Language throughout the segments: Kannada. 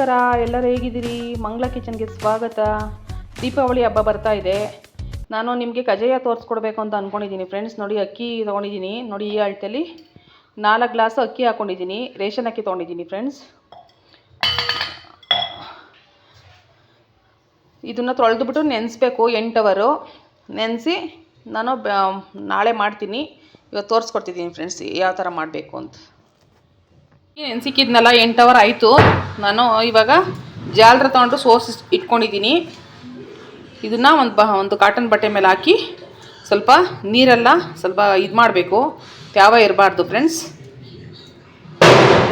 ನಮಸ್ಕಾರ, ಎಲ್ಲರೂ ಹೇಗಿದ್ದೀರಿ? ಮಂಗಳ ಕಿಚನ್ಗೆ ಸ್ವಾಗತ. ದೀಪಾವಳಿ ಹಬ್ಬ ಬರ್ತಾ ಇದೆ. ನಾನು ನಿಮಗೆ ಕಜಾಯ ತೋರಿಸ್ಕೊಡ್ಬೇಕು ಅಂತ ಅಂದ್ಕೊಂಡಿದ್ದೀನಿ ಫ್ರೆಂಡ್ಸ್. ನೋಡಿ, ಅಕ್ಕಿ ತೊಗೊಂಡಿದ್ದೀನಿ. ನೋಡಿ, ಈ ಅಳತೆಯಲ್ಲಿ ನಾಲ್ಕು ಗ್ಲಾಸ್ ಅಕ್ಕಿ ಹಾಕ್ಕೊಂಡಿದ್ದೀನಿ ರೇಷನ್ ಅಕ್ಕಿ ತೊಗೊಂಡಿದ್ದೀನಿ ಫ್ರೆಂಡ್ಸ್. ಇದನ್ನು ತೊಳೆದುಬಿಟ್ಟು ನೆನೆಸ್ಬೇಕು, ಎಂಟು ಅವರು. ನೆನೆಸಿ ನಾನು ನಾಳೆ ಮಾಡ್ತೀನಿ. ಇವತ್ತು ತೋರಿಸ್ಕೊಡ್ತಿದ್ದೀನಿ ಫ್ರೆಂಡ್ಸ್, ಯಾವ ಥರ ಮಾಡಬೇಕು ಅಂತ. ನೆನ್ಸಿಕ್ಕಿದ್ನಲ್ಲ ಎಂಟು ಅವರ್ ಆಯಿತು. ನಾನು ಇವಾಗ ಜಾಲ್ರ ತೊಗೊಂಡು ಸೋಸ್ ಇಟ್ಕೊಂಡಿದ್ದೀನಿ ಇದನ್ನು ಒಂದು ಬ ಒಂದು ಕಾಟನ್ ಬಟ್ಟೆ ಮೇಲೆ ಹಾಕಿ ಸ್ವಲ್ಪ ನೀರೆಲ್ಲ ಸ್ವಲ್ಪ ಇದು ಮಾಡಬೇಕು. ತ್ಯಾವ ಇರಬಾರ್ದು ಫ್ರೆಂಡ್ಸ್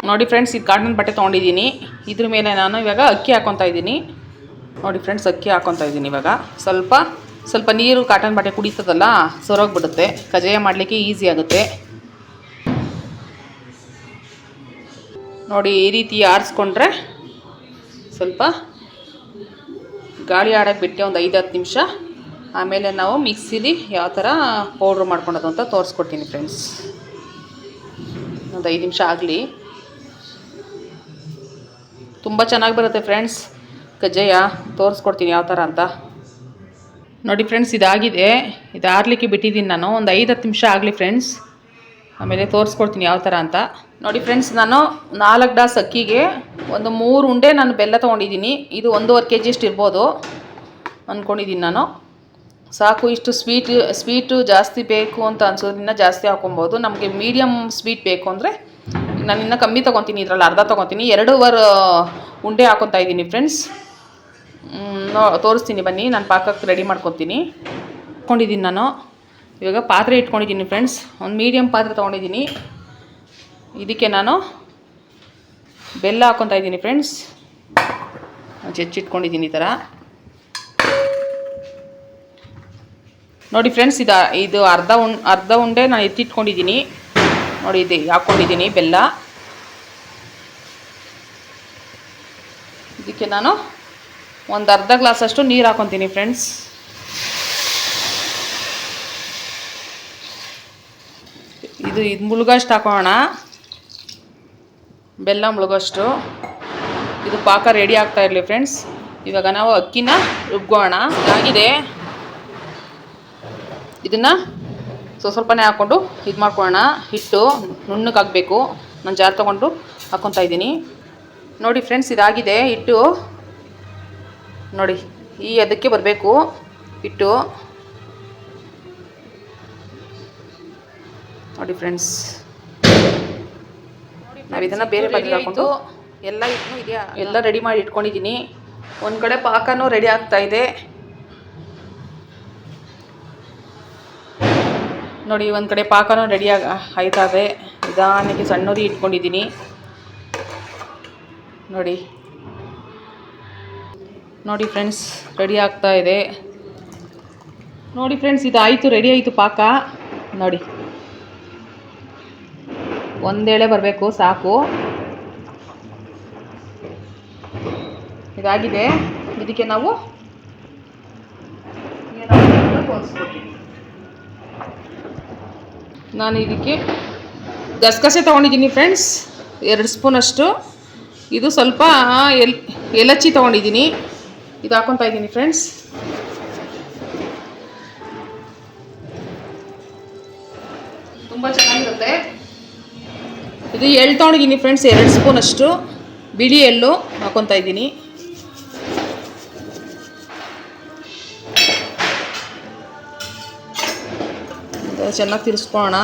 ನೋಡಿ ಫ್ರೆಂಡ್ಸ್ ಇದು ಕಾಟನ್ ಬಟ್ಟೆ ತೊಗೊಂಡಿದ್ದೀನಿ ಇದ್ರ ಮೇಲೆ ನಾನು ಇವಾಗ ಅಕ್ಕಿ ಹಾಕೊತಾ ಇದ್ದೀನಿ. ನೋಡಿ ಫ್ರೆಂಡ್ಸ್ ಅಕ್ಕಿ ಹಾಕೊತಾ ಇದ್ದೀನಿ ಇವಾಗ. ಸ್ವಲ್ಪ ಸ್ವಲ್ಪ ನೀರು ಕಾಟನ್ ಬಟ್ಟೆ ಕುಡಿತದಲ್ಲ, ಸೊರೋಗ್ಬಿಡುತ್ತೆ. ಕಜಾಯ ಮಾಡಲಿಕ್ಕೆ ಈಸಿ ಆಗುತ್ತೆ. ನೋಡಿ ಈ ರೀತಿ ಆರಿಸ್ಕೊಂಡ್ರೆ ಸ್ವಲ್ಪ ಗಾಳಿ ಆಡೋಕ್ಕೆ ಬಿಟ್ಟೆ ಒಂದು ಐದು ಹತ್ತು ನಿಮಿಷ. ಆಮೇಲೆ ನಾವು ಮಿಕ್ಸಿಲಿ ಯಾವ ಥರ ಪೌಡ್ರ್ ಮಾಡ್ಕೊಳೋದು ಅಂತ ತೋರಿಸ್ಕೊಡ್ತೀನಿ ಫ್ರೆಂಡ್ಸ್. ಒಂದು ಐದು ನಿಮಿಷ ಆಗಲಿ. ತುಂಬ ಚೆನ್ನಾಗಿ ಬರುತ್ತೆ ಫ್ರೆಂಡ್ಸ್. ಕಜ್ಜಾಯ ತೋರಿಸ್ಕೊಡ್ತೀನಿ ಯಾವ ಥರ ಅಂತ. ನೋಡಿ ಫ್ರೆಂಡ್ಸ್, ಇದಾಗಿದೆ. ಇದು ಆರ್ಲಿಕ್ಕೆ ಬಿಟ್ಟಿದ್ದೀನಿ ನಾನು. ಒಂದು ಐದು ಹತ್ತು ನಿಮಿಷ ಆಗಲಿ ಫ್ರೆಂಡ್ಸ್. ಆಮೇಲೆ ತೋರಿಸ್ಕೊಡ್ತೀನಿ ಯಾವ ಥರ ಅಂತ. ನೋಡಿ ಫ್ರೆಂಡ್ಸ್, ನಾನು ನಾಲ್ಕು ಡಾಸ್ ಅಕ್ಕಿಗೆ ಒಂದು ಮೂರು ಉಂಡೆ ನಾನು ಬೆಲ್ಲ ತೊಗೊಂಡಿದ್ದೀನಿ. ಇದು ಒಂದೂವರೆ ಕೆ ಜಿಷ್ಟು ಇರ್ಬೋದು ಅಂದ್ಕೊಂಡಿದ್ದೀನಿ ನಾನು. ಸಾಕು, ಇಷ್ಟು ಸ್ವೀಟ್ ಸ್ವೀಟು ಜಾಸ್ತಿ ಬೇಕು ಅಂತ ಅನ್ಸೋದ್ರಿಂದ ಜಾಸ್ತಿ ಹಾಕೊಬೋದು. ನಮಗೆ ಮೀಡಿಯಮ್ ಸ್ವೀಟ್ ಬೇಕು ಅಂದರೆ ನಾನು ಇನ್ನೂ ಕಮ್ಮಿ ತೊಗೊತೀನಿ, ಇದರಲ್ಲಿ ಅರ್ಧ ತೊಗೊತೀನಿ. ಎರಡೂವರೆ ಉಂಡೆ ಹಾಕೊತಾ ಇದ್ದೀನಿ ಫ್ರೆಂಡ್ಸ್ ನೋ, ತೋರಿಸ್ತೀನಿ ಬನ್ನಿ, ನಾನು ಪಾಕಕ್ಕೆ ರೆಡಿ ಮಾಡ್ಕೊತೀನಿ. ಇಟ್ಕೊಂಡಿದ್ದೀನಿ ನಾನು. ಇವಾಗ ಪಾತ್ರೆ ಇಟ್ಕೊಂಡಿದ್ದೀನಿ ಫ್ರೆಂಡ್ಸ್ ಒಂದು ಮೀಡಿಯಮ್ ಪಾತ್ರೆ ತೊಗೊಂಡಿದ್ದೀನಿ. ಇದಕ್ಕೆ ನಾನು ಬೆಲ್ಲ ಹಾಕೊತಾ ಇದ್ದೀನಿ ಫ್ರೆಂಡ್ಸ್ ಹೆಚ್ಚಿಟ್ಕೊಂಡಿದ್ದೀನಿ ಈ ಥರ ನೋಡಿ ಫ್ರೆಂಡ್ಸ್ ಇದು ಇದು ಅರ್ಧ ಉಂ ಅರ್ಧ ಉಂಡೆ ನಾನು ಎತ್ತಿಟ್ಕೊಂಡಿದ್ದೀನಿ. ನೋಡಿ ಇದು ಹಾಕ್ಕೊಂಡಿದ್ದೀನಿ ಬೆಲ್ಲ. ಇದಕ್ಕೆ ನಾನು ಒಂದು ಅರ್ಧ ಗ್ಲಾಸಷ್ಟು ನೀರು ಹಾಕೊತೀನಿ ಫ್ರೆಂಡ್ಸ್ ಇದು ಇದು ಮುಳುಗಷ್ಟು ಹಾಕೋಣ. ಬೆಲ್ಲ ಮುಳುಗೋಷ್ಟು ಇದು ಪಾಕ ರೆಡಿ ಆಗ್ತಾ ಇರಲಿ ಫ್ರೆಂಡ್ಸ್. ಇವಾಗ ನಾವು ಅಕ್ಕಿನ ರುಬ್ಬೋಣ ಆಗಿದೆ. ಇದನ್ನು ಸ್ವಲ್ಪ ಸ್ವಲ್ಪನೇ ಹಾಕ್ಕೊಂಡು ಇದು ಮಾಡ್ಕೊಳ್ಳೋಣ. ಹಿಟ್ಟು ನುಣ್ಣಗಾಗಬೇಕು ನಾನು ಜಾರ್ ತೊಗೊಂಡು ಹಾಕ್ಕೊತಾ ಇದ್ದೀನಿ. ನೋಡಿ ಫ್ರೆಂಡ್ಸ್, ಇದಾಗಿದೆ. ಹಿಟ್ಟು ನೋಡಿ, ಈ ಅದಕ್ಕೆ ಬರಬೇಕು? ಹಿಟ್ಟು. ನೋಡಿ ಫ್ರೆಂಡ್ಸ್. ನಾವು ಇದನ್ನು ಬೇರೆ ಬಗೆ ಹಾಕೊಂಡು ಎಲ್ಲ ಇದನ್ನು ಇದೆಯಾ ಎಲ್ಲ ರೆಡಿ ಮಾಡಿ ಇಟ್ಕೊಂಡಿದ್ದೀನಿ ಒಂದು ಕಡೆ ಪಾಕನೂ ರೆಡಿ ಆಗ್ತಾ ಇದೆ. ನೋಡಿ ಒಂದು ಕಡೆ ಪಾಕನೂ ರೆಡಿ ಆಗ ಆಯ್ತಾ ಇದೆ ನಿಧಾನಕ್ಕೆ ಸಣ್ಣೂರಿ ಇಟ್ಕೊಂಡಿದ್ದೀನಿ ನೋಡಿ. ನೋಡಿ ಫ್ರೆಂಡ್ಸ್ ರೆಡಿ ಆಗ್ತಾ ಇದೆ. ನೋಡಿ ಫ್ರೆಂಡ್ಸ್ ಇದು ಆಯಿತು ರೆಡಿ ಆಯಿತು ಪಾಕ. ನೋಡಿ. ಒಂದೇಳೆ ಬರಬೇಕು, ಸಾಕು. ಇದಾಗಿದೆ. ಇದಕ್ಕೆ ನಾವು ನಾನು ಇದಕ್ಕೆ ಗಸಗಸೆ ತೊಗೊಂಡಿದ್ದೀನಿ ಫ್ರೆಂಡ್ಸ್ ಎರಡು ಸ್ಪೂನಷ್ಟು ಇದು ಸ್ವಲ್ಪ ಎಲ್ ಎಲಚ್ಚಿ ತೊಗೊಂಡಿದ್ದೀನಿ. ಇದು ಹಾಕೊತಾ ಇದ್ದೀನಿ ಫ್ರೆಂಡ್ಸ್ ತುಂಬ ಚೆನ್ನಾಗಿರುತ್ತೆ. ಇದು ಎಳ್ಳು ತೊಗೊಂಡಿದ್ದೀನಿ ಫ್ರೆಂಡ್ಸ್ ಎರಡು ಸ್ಪೂನಷ್ಟು ಬಿಳಿ ಎಳ್ಳು ಹಾಕೊತಾ ಇದ್ದೀನಿ. ಚೆನ್ನಾಗಿ ತಿರ್ಸ್ಕೋಣ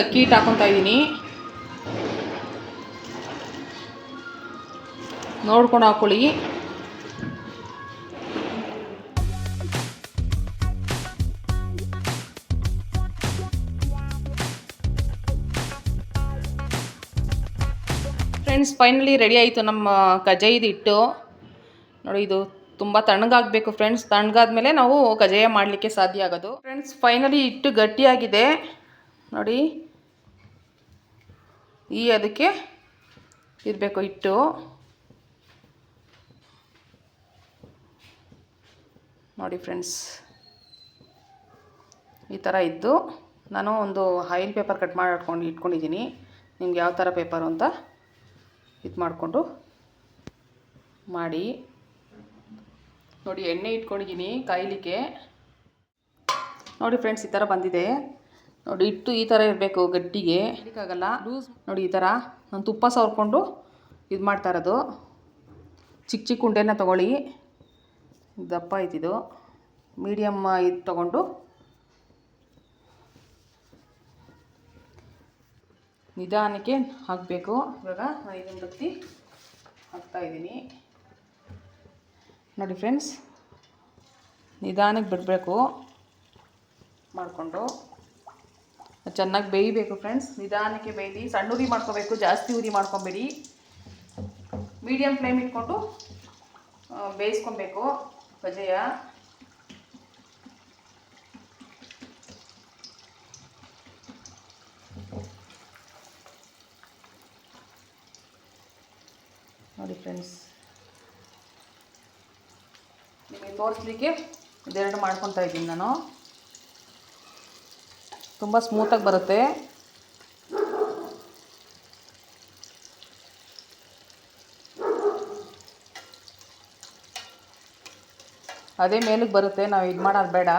ಅಕ್ಕಿ ಹಿಟ್ಟು ಹಾಕೊತಾ ಇದ್ದೀನಿ. ನೋಡ್ಕೊಂಡು ಹಾಕೊಳ್ಳಿ. ಫ್ರೆಂಡ್ಸ್ ಫೈನಲಿ ರೆಡಿ ಆಯಿತು ನಮ್ಮ ಕಜಾಯಿದು ಹಿಟ್ಟು. ನೋಡಿ, ಇದು ತುಂಬ ತಣ್ಣಗಾಗಬೇಕು ಫ್ರೆಂಡ್ಸ್ ತಣ್ಣಗಾದ್ಮೇಲೆ ನಾವು ಕಜಾಯ ಮಾಡಲಿಕ್ಕೆ ಸಾಧ್ಯ ಆಗೋದು. ಫ್ರೆಂಡ್ಸ್ ಫೈನಲಿ ಹಿಟ್ಟು ಗಟ್ಟಿಯಾಗಿದೆ. ನೋಡಿ, ಈ ಅದಕ್ಕೆ ಇರಬೇಕು ಹಿಟ್ಟು. ನೋಡಿ ಫ್ರೆಂಡ್ಸ್ ಈ ಥರ ಇದ್ದು ನಾನು ಒಂದು ಆಯಿಲ್ ಪೇಪರ್ ಕಟ್ ಮಾಡಿ ಇಟ್ಕೊಂಡಿದ್ದೀನಿ. ನಿಮ್ಗೆ ಯಾವ ಥರ ಪೇಪರು ಅಂತ ಇದು ಮಾಡಿಕೊಂಡು ಮಾಡಿ. ನೋಡಿ ಎಣ್ಣೆ ಇಟ್ಕೊಂಡಿದ್ದೀನಿ ಕಾಯಲಿಕ್ಕೆ. ನೋಡಿ ಫ್ರೆಂಡ್ಸ್ ಈ ಥರ ಬಂದಿದೆ. ನೋಡಿ ಇಟ್ಟು ಈ ಥರ ಇರಬೇಕು ಗಟ್ಟಿಗೆ. ಇದಕ್ಕಾಗಲ್ಲ. ಲೂಸ್ ನೋಡಿ ಈ ಥರ ನಾನು ತುಪ್ಪ ಸವರ್ಕೊಂಡು ಇದು ಮಾಡ್ತಾ ಇರೋದು. ಚಿಕ್ಕ ಚಿಕ್ಕ ಉಂಡೆನ ತೊಗೊಳ್ಳಿ. ದಪ್ಪ ಐತಿದು ಮೀಡಿಯಮ್ ಇದು ತೊಗೊಂಡು ನಿಧಾನಕ್ಕೆ ಹಾಕಬೇಕು. ಇವಾಗ ನಾನು ಇದನ್ನು ಬತ್ತಿ ಹಾಕ್ತಾಯಿದ್ದೀನಿ ನೋಡಿ ಫ್ರೆಂಡ್ಸ್, ನಿಧಾನಕ್ಕೆ ಬಿಡಬೇಕು ಮಾಡಿಕೊಂಡು. ಚೆನ್ನಾಗಿ ಬೇಯಬೇಕು ಫ್ರೆಂಡ್ಸ್, ನಿಧಾನಕ್ಕೆ ಬೇಯ್ದು ಸಣ್ಣ ಉರಿ ಮಾಡ್ಕೋಬೇಕು, ಜಾಸ್ತಿ ಉರಿ ಮಾಡ್ಕೊಬೇಡಿ. ಮೀಡಿಯಮ್ ಫ್ಲೇಮ್ ಇಟ್ಕೊಂಡು ಬೇಯಿಸ್ಕೊಬೇಕು. ಬಜೆಯ ನೋಡಿ ಫ್ರೆಂಡ್ಸ್ ನಿಮಗೆ ತೋರಿಸ್ಲಿಕ್ಕೆ ಇದೆರಡು ಮಾಡ್ಕೊತಾ ಇದ್ದೀನಿ ನಾನು. ತುಂಬ ಸ್ಮೂತಾಗಿ ಬರುತ್ತೆ. ಅದೇ ಮೇಲಕ್ಕೆ ಬರುತ್ತೆ, ನಾವು ಇದು ಮಾಡೋದು ಬೇಡ.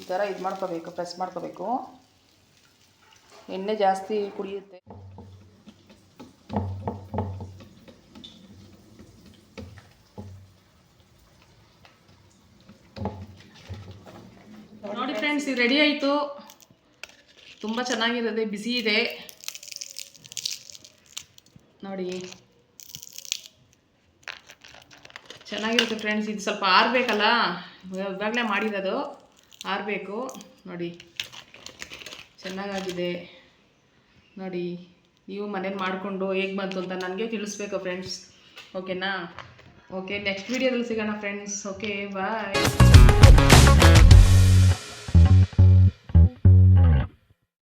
ಈ ಥರ ಇದು ಮಾಡ್ಕೋಬೇಕು ಪ್ರೆಸ್ ಮಾಡ್ಕೋಬೇಕು. ಎಣ್ಣೆ ಜಾಸ್ತಿ ಕುಡಿಯುತ್ತೆ. ನೋಡಿ ಫ್ರೆಂಡ್ಸ್ ಇದು ರೆಡಿ ಆಯಿತು. ತುಂಬ ಚೆನ್ನಾಗಿರುತ್ತೆ ಬಿಸಿ ಇದೆ. ನೋಡಿ. ಚೆನ್ನಾಗಿರುತ್ತೆ ಫ್ರೆಂಡ್ಸ್ ಇದು ಸ್ವಲ್ಪ ಆರಬೇಕಲ್ಲ? ಇವಾಗಲೇ ಮಾಡಿರೋದು. ಆರಬೇಕು. ನೋಡಿ. ಚೆನ್ನಾಗಾಗಿದೆ. ನೋಡಿ, ನೀವು ಮನೇಲಿ ಮಾಡಿಕೊಂಡು ಹೇಗೆ ಬಂತು ಅಂತ ನನಗೆ ತಿಳಿಸ್ಬೇಕು ಫ್ರೆಂಡ್ಸ್ ಓಕೆನಾ ಓಕೆ ನೆಕ್ಸ್ಟ್ ವೀಡಿಯೋದಲ್ಲಿ ಸಿಗೋಣ ಫ್ರೆಂಡ್ಸ್ ಓಕೆ ಬಾಯ್